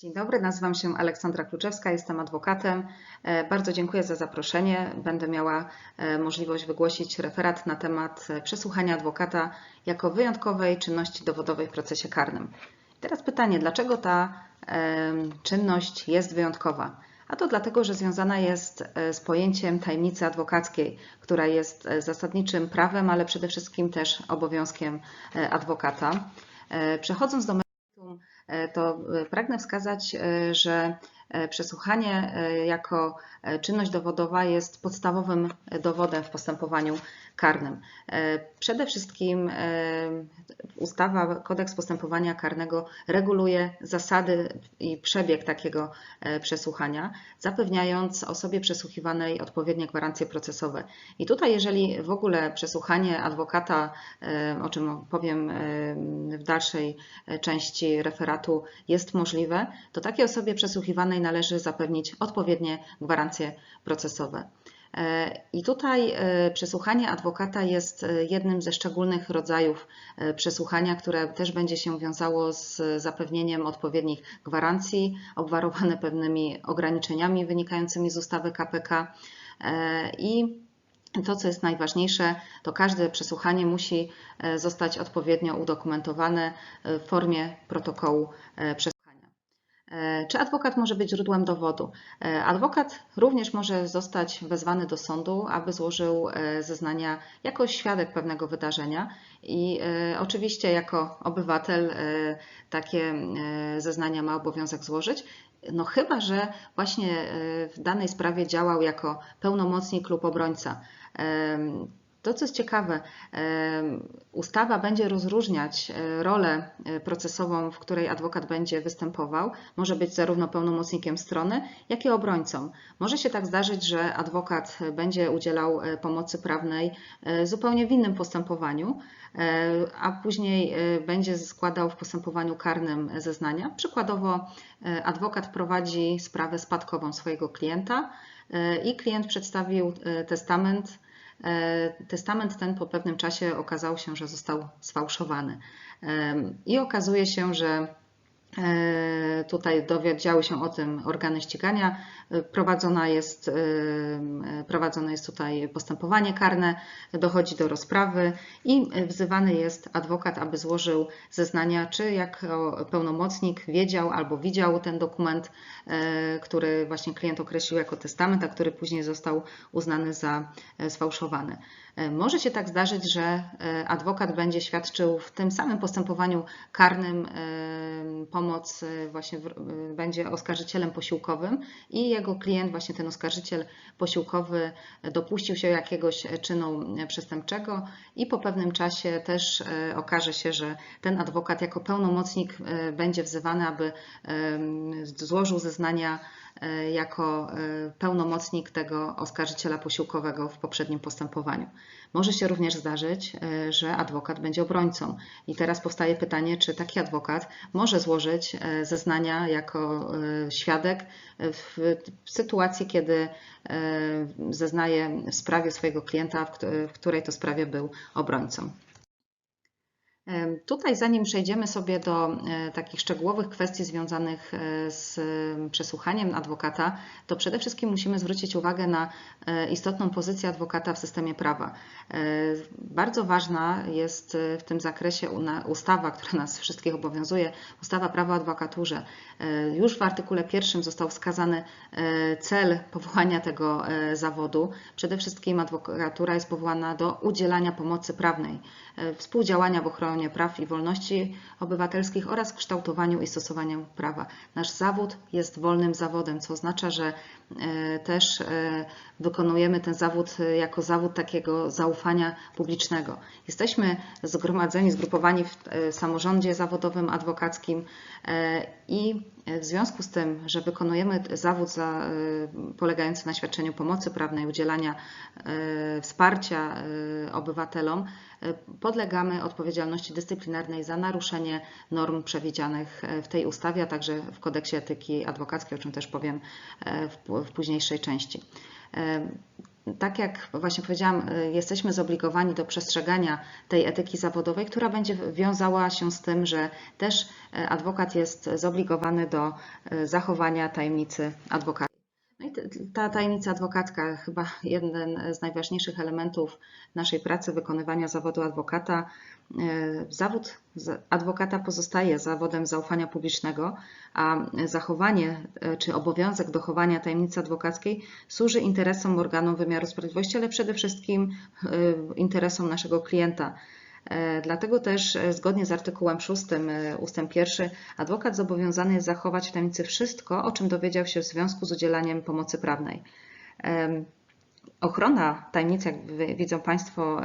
Dzień dobry, nazywam się Aleksandra Kluczewska, jestem adwokatem. E, Bardzo dziękuję za zaproszenie. Będę miała e, możliwość wygłosić referat na temat e, przesłuchania adwokata jako wyjątkowej czynności dowodowej w procesie karnym. Teraz pytanie, dlaczego ta czynność jest wyjątkowa? A to dlatego, że związana jest z pojęciem tajemnicy adwokackiej, która jest zasadniczym prawem, ale przede wszystkim też obowiązkiem adwokata. Przechodząc do to e, pragnę wskazać, e, że e, przesłuchanie e, jako e, czynność dowodowa jest podstawowym dowodem w postępowaniu karnym. E, Przede wszystkim e, ustawa, kodeks postępowania karnego reguluje zasady i przebieg takiego e, przesłuchania, zapewniając osobie przesłuchiwanej odpowiednie gwarancje procesowe. I tutaj, jeżeli w ogóle przesłuchanie adwokata, e, o czym powiem e, w dalszej e, części referatu, jest możliwe, to takiej osobie przesłuchiwanej należy zapewnić odpowiednie gwarancje procesowe. E, I tutaj e, przesłuchanie adwokata jest e, jednym ze szczególnych rodzajów przesłuchania, które też będzie się wiązało z zapewnieniem odpowiednich gwarancji, obwarowane pewnymi ograniczeniami wynikającymi z ustawy KPK. I to, co jest najważniejsze, to każde przesłuchanie musi zostać odpowiednio udokumentowane w formie protokołu przesłuchania. E, Czy adwokat może być źródłem dowodu? E, Adwokat również może zostać wezwany do sądu, aby złożył e, zeznania jako świadek pewnego wydarzenia i oczywiście jako obywatel takie zeznania ma obowiązek złożyć. No chyba, że właśnie w danej sprawie działał jako pełnomocnik lub obrońca. To, co jest ciekawe, ustawa będzie rozróżniać e, rolę e, procesową, w której adwokat będzie występował. Może być zarówno pełnomocnikiem strony, jak i obrońcą. Może się tak zdarzyć, że adwokat będzie udzielał e, pomocy prawnej zupełnie w innym postępowaniu, a później będzie składał w postępowaniu karnym zeznania. Przykładowo, adwokat prowadzi sprawę spadkową swojego klienta i klient przedstawił testament. E, Testament ten po pewnym czasie okazało się, że został sfałszowany. Em, I okazuje się, że e, tutaj dowiedziały się o tym organy ścigania. E, Prowadzona jest, e, prowadzone jest tutaj postępowanie karne, dochodzi do rozprawy i wzywany jest adwokat, aby złożył zeznania, czy jako pełnomocnik wiedział albo widział ten dokument, e, który właśnie klient określił jako testament, a który później został uznany za e, sfałszowany. E, Może się tak zdarzyć, że e, adwokat będzie świadczył w tym samym postępowaniu karnym e, pomoc, e, właśnie w, e, będzie oskarżycielem posiłkowym i jego klient, właśnie ten oskarżyciel posiłkowy, dopuścił się jakiegoś czynu przestępczego i po pewnym czasie też e, okaże się, że ten adwokat jako pełnomocnik będzie wzywany, aby złożył zeznania jako e, pełnomocnik tego oskarżyciela posiłkowego w poprzednim postępowaniu. Może się również zdarzyć, e, że adwokat będzie obrońcą. I teraz powstaje pytanie, czy taki adwokat może złożyć e, zeznania jako e, świadek w, sytuacji, kiedy e, zeznaje w sprawie swojego klienta, w której to sprawie był obrońcą. Tutaj, zanim przejdziemy sobie do e, takich szczegółowych kwestii związanych e, z em, przesłuchaniem adwokata, to przede wszystkim musimy zwrócić uwagę na e, istotną pozycję adwokata w systemie prawa. Bardzo ważna jest w tym zakresie ustawa, która nas wszystkich obowiązuje, ustawa prawa o adwokaturze. Już w artykule pierwszym został wskazany cel powołania tego zawodu. Przede wszystkim adwokatura jest powołana do udzielania pomocy prawnej, współdziałania w ochronie praw i wolności obywatelskich oraz kształtowaniu i stosowaniu prawa. Nasz zawód jest wolnym zawodem, co oznacza, że e, też e, wykonujemy ten zawód e, jako zawód takiego zaufania publicznego. Jesteśmy zgromadzeni, zgrupowani w samorządzie zawodowym adwokackim i w związku z tym, że wykonujemy zawód za, e, polegający na świadczeniu pomocy prawnej, udzielania e, wsparcia e, obywatelom, podlegamy odpowiedzialności dyscyplinarnej za naruszenie norm przewidzianych w tej ustawie, a także w kodeksie etyki adwokackiej, o czym też powiem w późniejszej części. Tak jak właśnie powiedziałam, y, jesteśmy zobligowani do przestrzegania tej etyki zawodowej, która będzie wiązała się z tym, że też y, adwokat jest zobligowany do y, zachowania tajemnicy adwokata. No i ta tajemnica adwokacka, chyba jeden z najważniejszych elementów naszej pracy, wykonywania zawodu adwokata. Zawód adwokata pozostaje zawodem zaufania publicznego, a zachowanie czy obowiązek dochowania tajemnicy adwokackiej służy interesom organów wymiaru sprawiedliwości, ale przede wszystkim interesom naszego klienta. Dlatego też zgodnie z artykułem 6 ustęp 1 adwokat zobowiązany jest zachować w tajemnicy wszystko, o czym dowiedział się w związku z udzielaniem pomocy prawnej. Ochrona tajemnicy, jak widzą Państwo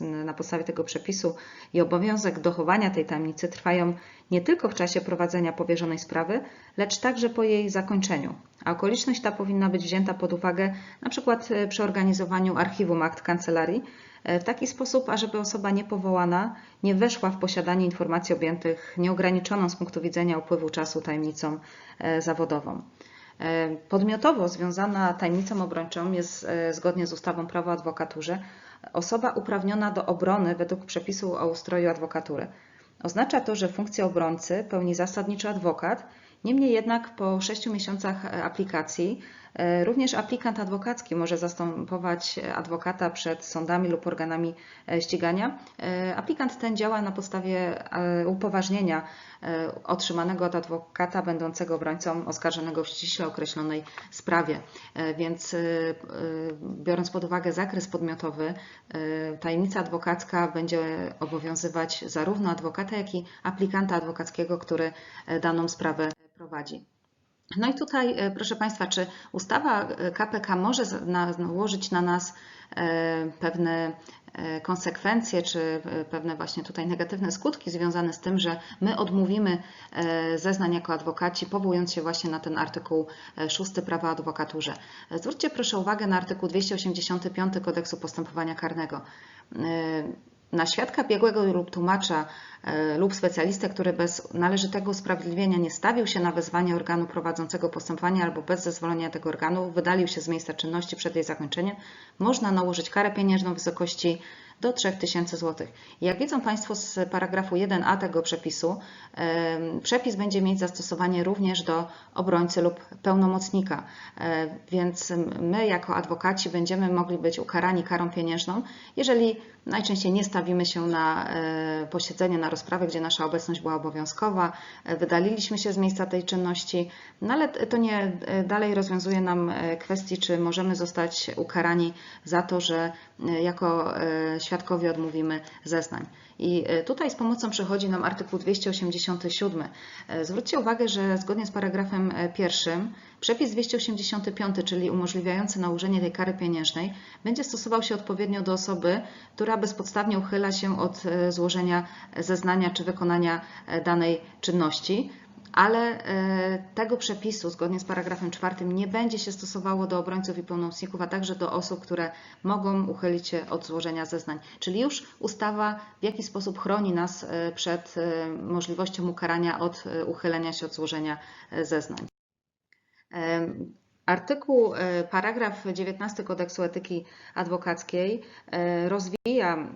na podstawie tego przepisu i obowiązek dochowania tej tajemnicy trwają nie tylko w czasie prowadzenia powierzonej sprawy, lecz także po jej zakończeniu. A okoliczność ta powinna być wzięta pod uwagę na przykład przy organizowaniu archiwum akt kancelarii w taki sposób, ażeby osoba niepowołana nie weszła w posiadanie informacji objętych nieograniczoną z punktu widzenia upływu czasu tajemnicą zawodową. Podmiotowo związana tajemnicą obrończą jest zgodnie z ustawą prawo o adwokaturze osoba uprawniona do obrony według przepisu o ustroju adwokatury. Oznacza to, że funkcję obrońcy pełni zasadniczo adwokat, niemniej jednak po 6 miesiącach aplikacji również aplikant adwokacki może zastępować adwokata przed sądami lub organami ścigania. Aplikant ten działa na podstawie upoważnienia otrzymanego od adwokata będącego obrońcą oskarżonego w ściśle określonej sprawie. Więc biorąc pod uwagę zakres podmiotowy, tajemnica adwokacka będzie obowiązywać zarówno adwokata, jak i aplikanta adwokackiego, który daną sprawę prowadzi. No i tutaj, proszę Państwa, czy ustawa KPK może nałożyć na nas pewne konsekwencje, czy pewne właśnie tutaj negatywne skutki związane z tym, że my odmówimy zeznań jako adwokaci, powołując się właśnie na ten artykuł 6 prawa o adwokaturze. Zwróćcie proszę uwagę na artykuł 285 kodeksu postępowania karnego na świadka biegłego lub tłumacza lub specjalistę, który bez należytego usprawiedliwienia nie stawił się na wezwanie organu prowadzącego postępowanie albo bez zezwolenia tego organu wydalił się z miejsca czynności przed jej zakończeniem, można nałożyć karę pieniężną w wysokości do 3000 zł. Jak widzą Państwo z paragrafu 1a tego przepisu, przepis będzie mieć zastosowanie również do obrońcy lub pełnomocnika, więc my jako adwokaci będziemy mogli być ukarani karą pieniężną, jeżeli najczęściej nie stawimy się na posiedzenie, na rozprawę, gdzie nasza obecność była obowiązkowa, wydaliliśmy się z miejsca tej czynności, no ale to nie dalej rozwiązuje nam kwestii, czy możemy zostać ukarani za to, że jako świadkowie odmówimy zeznań. I tutaj z pomocą przychodzi nam artykuł 287. Zwróćcie uwagę, że zgodnie z paragrafem pierwszym przepis 285, czyli umożliwiający nałożenie tej kary pieniężnej, będzie stosował się odpowiednio do osoby, która bezpodstawnie uchyla się od złożenia zeznania czy wykonania danej czynności ale tego przepisu zgodnie z paragrafem czwartym nie będzie się stosowało do obrońców i pełnomocników, a także do osób, które mogą uchylić się od złożenia zeznań. Czyli już ustawa w jakiś sposób chroni nas przed możliwością ukarania od uchylenia się od złożenia zeznań. Artykuł, paragraf 19 kodeksu etyki adwokackiej rozwija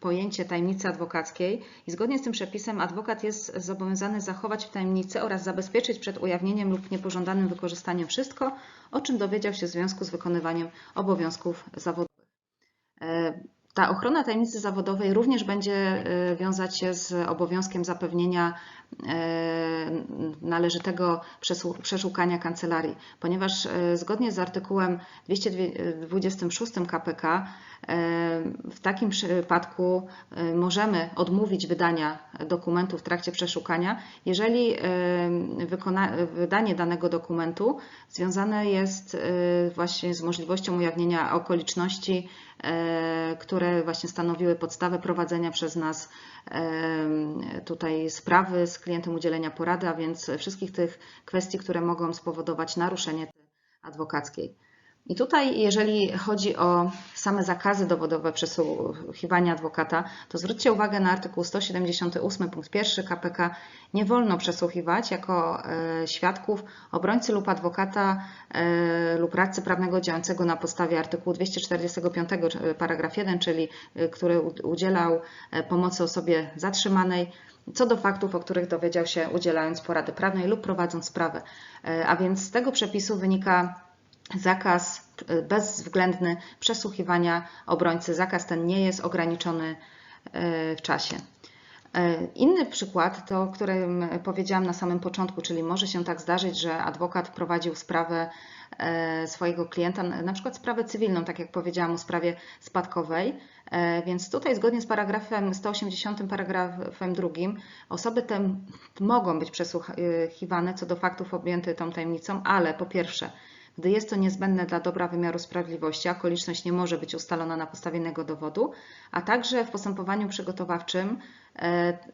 pojęcie tajemnicy adwokackiej i zgodnie z tym przepisem adwokat jest zobowiązany zachować w tajemnicy oraz zabezpieczyć przed ujawnieniem lub niepożądanym wykorzystaniem wszystko, o czym dowiedział się w związku z wykonywaniem obowiązków zawodowych. Ta ochrona tajemnicy zawodowej również będzie wiązać się z obowiązkiem zapewnienia należytego przeszukania kancelarii, ponieważ zgodnie z artykułem 226 KPK w takim przypadku możemy odmówić wydania dokumentu w trakcie przeszukania, jeżeli wydanie danego dokumentu związane jest właśnie z możliwością ujawnienia okoliczności, które właśnie stanowiły podstawę prowadzenia przez nas tutaj sprawy z klientem udzielenia porady, a więc wszystkich tych kwestii, które mogą spowodować naruszenie adwokackiej. I tutaj, jeżeli chodzi o same zakazy dowodowe przesłuchiwania adwokata, to zwróćcie uwagę na artykuł 178 punkt 1 KPK. Nie wolno przesłuchiwać jako e, świadków obrońcy lub adwokata e, lub radcy prawnego działającego na podstawie artykułu 245 paragraf 1, czyli e, który udzielał pomocy osobie zatrzymanej co do faktów, o których dowiedział się udzielając porady prawnej lub prowadząc sprawę. A więc z tego przepisu wynika zakaz e, bezwzględny przesłuchiwania obrońcy. Zakaz ten nie jest ograniczony e, w czasie. E, inny przykład to, o którym powiedziałam na samym początku, czyli może się tak zdarzyć, że adwokat prowadził sprawę swojego klienta, na przykład sprawę cywilną, tak jak powiedziałam o sprawie spadkowej, więc tutaj zgodnie z paragrafem 180, paragrafem drugim, osoby te mogą być przesłuchiwane co do faktów objętych tą tajemnicą, ale po pierwsze, gdy jest to niezbędne dla dobra wymiaru sprawiedliwości, okoliczność nie może być ustalona na podstawie innego dowodu, a także w postępowaniu przygotowawczym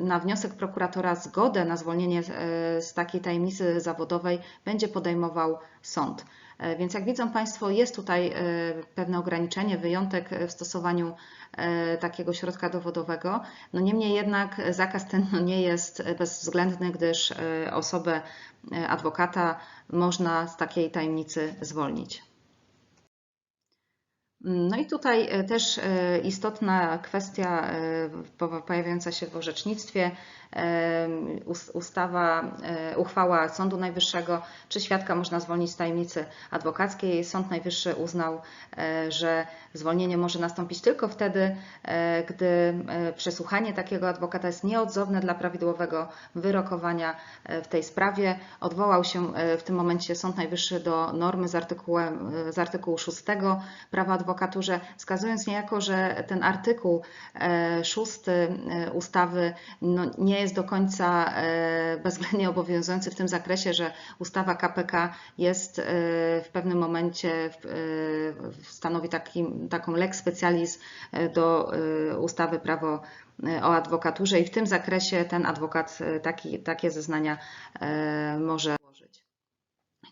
na wniosek prokuratora zgodę na zwolnienie e, z takiej tajemnicy zawodowej będzie podejmował sąd. E, więc jak widzą Państwo, jest tutaj pewne ograniczenie, wyjątek w stosowaniu takiego środka dowodowego. No niemniej jednak zakaz ten nie jest bezwzględny, gdyż osobę adwokata można z takiej tajemnicy zwolnić. No i tutaj e, też e, istotna kwestia e, pojawiająca się w orzecznictwie ustawa, e, uchwała Sądu Najwyższego, czy świadka można zwolnić z tajemnicy adwokackiej. Sąd Najwyższy uznał, e, że zwolnienie może nastąpić tylko wtedy, e, gdy przesłuchanie takiego adwokata jest nieodzowne dla prawidłowego wyrokowania w tej sprawie. Odwołał się w tym momencie Sąd Najwyższy do normy z, artykułem, z artykułu 6 prawa adwokaturze, wskazując niejako, że ten artykuł 6 ustawy no, nie jest do końca e, bezwzględnie obowiązujący w tym zakresie, że ustawa KPK jest e, w pewnym momencie e, stanowi taki, taką lex specialis do ustawy prawo o adwokaturze i w tym zakresie ten adwokat taki, takie zeznania może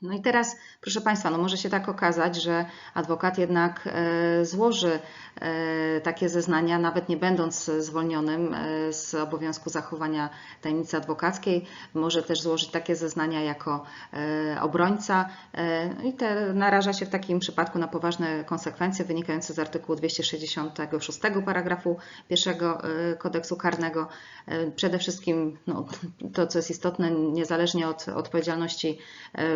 no i teraz, proszę Państwa, no może się tak okazać, że adwokat jednak e, złoży e, takie zeznania, nawet nie będąc zwolnionym e, z obowiązku zachowania tajemnicy adwokackiej, może też złożyć takie zeznania jako obrońca no i te naraża się w takim przypadku na poważne konsekwencje wynikające z artykułu 266 paragrafu pierwszego kodeksu karnego. Przede wszystkim no, to, co jest istotne, niezależnie od odpowiedzialności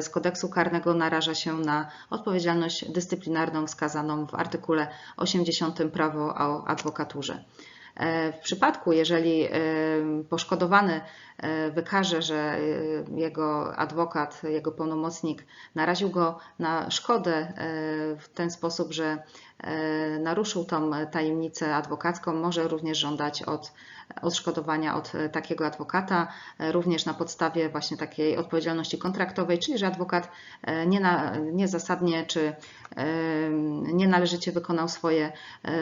z kodeksu kodeksu karnego naraża się na odpowiedzialność dyscyplinarną wskazaną w artykule 80 prawo o adwokaturze. E, w przypadku, jeżeli e, poszkodowany e, wykaże, że jego adwokat, jego pełnomocnik naraził go na szkodę w ten sposób, że naruszył tą tajemnicę adwokacką, może również żądać od odszkodowania od takiego adwokata, również na podstawie właśnie takiej odpowiedzialności kontraktowej, czyli że adwokat nie na, niezasadnie czy nienależycie wykonał swoje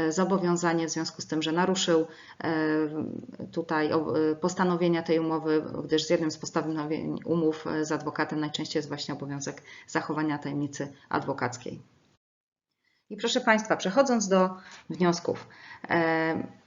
zobowiązanie w związku z tym, że naruszył tutaj postanowienia tej umowy, gdyż z jednym z postanowień umów z adwokatem najczęściej jest właśnie obowiązek zachowania tajemnicy adwokackiej. I proszę Państwa, przechodząc do wniosków.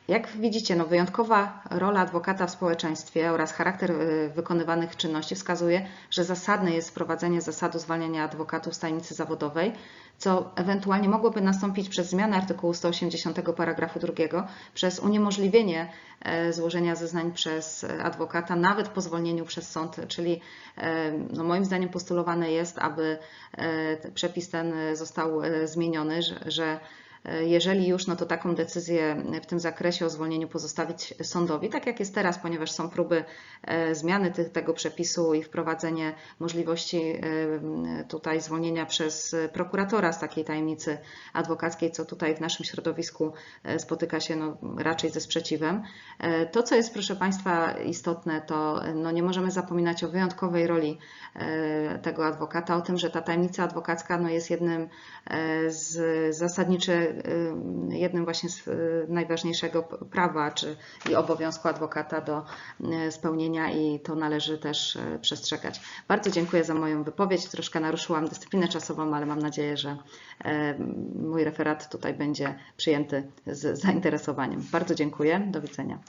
Jak widzicie, no wyjątkowa rola adwokata w społeczeństwie oraz charakter y, wykonywanych czynności wskazuje, że zasadne jest wprowadzenie zasadu zwalniania adwokatów z tajemnicy zawodowej, co ewentualnie mogłoby nastąpić przez zmianę artykułu 180 paragrafu 2, przez uniemożliwienie e, złożenia zeznań przez adwokata nawet po zwolnieniu przez sąd, czyli e, no moim zdaniem postulowane jest, aby e, przepis ten został zmieniony, że jeżeli już, no to taką decyzję w tym zakresie o zwolnieniu pozostawić sądowi, tak jak jest teraz, ponieważ są próby e, zmiany tego przepisu i wprowadzenie możliwości e, tutaj zwolnienia przez prokuratora z takiej tajemnicy adwokackiej, co tutaj w naszym środowisku e, spotyka się no, raczej ze sprzeciwem. To, co jest, proszę Państwa, istotne, to no, nie możemy zapominać o wyjątkowej roli tego adwokata, o tym, że ta tajemnica adwokacka no, jest jednym z zasadniczych jednym właśnie z y, najważniejszego prawa czy i obowiązku adwokata do y, spełnienia i to należy też y, przestrzegać. Bardzo dziękuję za moją wypowiedź. Troszkę naruszyłam dyscyplinę czasową, ale mam nadzieję, że mój referat tutaj będzie przyjęty z zainteresowaniem. Bardzo dziękuję. Do widzenia.